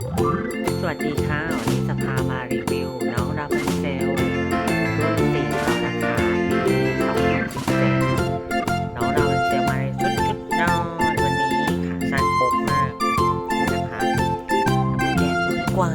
สวัสดีค่ะ วันนี้จะพามารีวิว น้องราพันเซลรุ่นสีราวนะคาปี2017น้องราพันเซลมาในชุดชุดนอนวันนี้ขาสั้นปกมากนะคะทำแกะดีกว่า